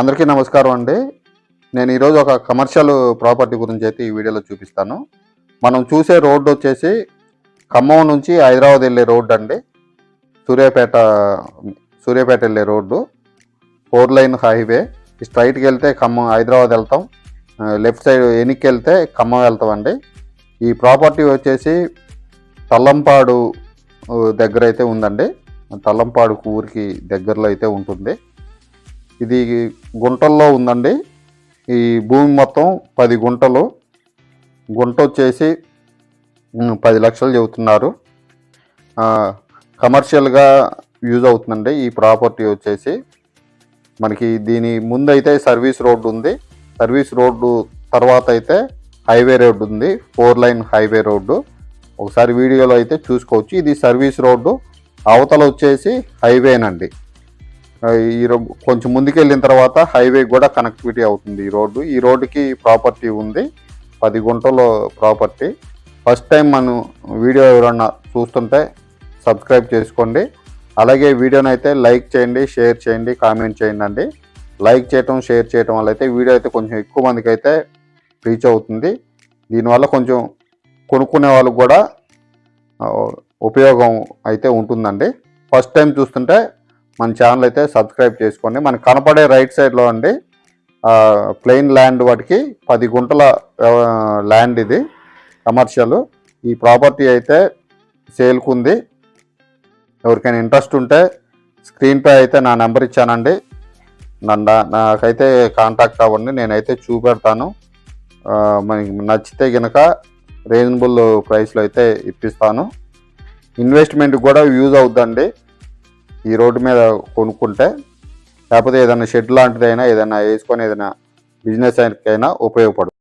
అందరికీ నమస్కారం అండి. నేను ఈరోజు ఒక కమర్షియల్ ప్రాపర్టీ గురించి అయితే ఈ వీడియోలో చూపిస్తాను. మనం చూసే రోడ్డు వచ్చేసి ఖమ్మం నుంచి హైదరాబాద్ వెళ్ళే రోడ్డు అండి. సూర్యాపేట సూర్యాపేట వెళ్ళే రోడ్డు. Four lane highway. స్ట్రైట్కి వెళ్తే ఖమ్మం హైదరాబాద్ వెళ్తాం. లెఫ్ట్ సైడ్ వెనక్కి వెళ్తే ఖమ్మం వెళ్తాం అండి ఈ ప్రాపర్టీ వచ్చేసి తల్లంపాడు దగ్గర అయితే ఉందండి. తల్లంపాడు ఊరికి దగ్గరలో అయితే ఉంటుంది. ఇది గుంటల్లో ఉందండి. ఈ భూమి మొత్తం పది గుంటలు. గుంట వచ్చేసి పది లక్షలు చెబుతున్నారు. కమర్షియల్గా యూజ్ అవుతుందండి ఈ ప్రాపర్టీ వచ్చేసి. మనకి దీని ముందు అయితే సర్వీస్ రోడ్డు ఉంది. సర్వీస్ రోడ్డు తర్వాత అయితే హైవే రోడ్డు ఉంది. Four lane highway road. ఒకసారి వీడియోలో అయితే చూసుకోవచ్చు. ఇది సర్వీస్ రోడ్డు. అవతల వచ్చేసి హైవేనండి. ఈ కొంచెం ముందుకు వెళ్ళిన తర్వాత హైవే కూడా కనెక్టివిటీ అవుతుంది ఈ రోడ్డు. ఈ రోడ్డుకి ప్రాపర్టీ ఉంది. పది గుంటల ప్రాపర్టీ. ఫస్ట్ టైం మనం వీడియో ఎవరన్నా చూస్తుంటే సబ్స్క్రైబ్ చేసుకోండి. అలాగే వీడియోని అయితే లైక్ చేయండి షేర్ చేయండి కామెంట్ చేయండి అండి లైక్ చేయటం షేర్ చేయటం వల్ల అయితే వీడియో అయితే కొంచెం ఎక్కువ మందికి అయితే రీచ్ అవుతుంది. దీనివల్ల కొంచెం కొనుక్కునే వాళ్ళకు కూడా ఉపయోగం అయితే ఉంటుందండి. ఫస్ట్ టైం చూస్తుంటే మన ఛానల్ అయితే సబ్స్క్రైబ్ చేసుకోండి. మనకు కనపడే రైట్ సైడ్లో అండి ప్లెయిన్ ల్యాండ్ వాటికి పది గుంటల ల్యాండ్ ఇది కమర్షియల్ ఈ ప్రాపర్టీ అయితే సేల్కు ఉంది. ఎవరికైనా ఇంట్రెస్ట్ ఉంటే స్క్రీన్పై అయితే నా నెంబర్ ఇచ్చానండి. నన్ను నాకైతే కాంటాక్ట్ అవ్వండి నేనైతే చూపెడతాను. మనకి నచ్చితే కనుక రీజనబుల్ ప్రైస్లో అయితే ఇప్పిస్తాను. ఇన్వెస్ట్మెంట్ కూడా యూజ్ అవుద్దండి. ఈ రోడ్డు మీద కొనుక్కుంటే లేకపోతే ఏదైనా షెడ్ లాంటిదైనా ఏదైనా వేసుకొని ఏదైనా బిజినెస్ అయినా ఉపయోగపడుతుంది.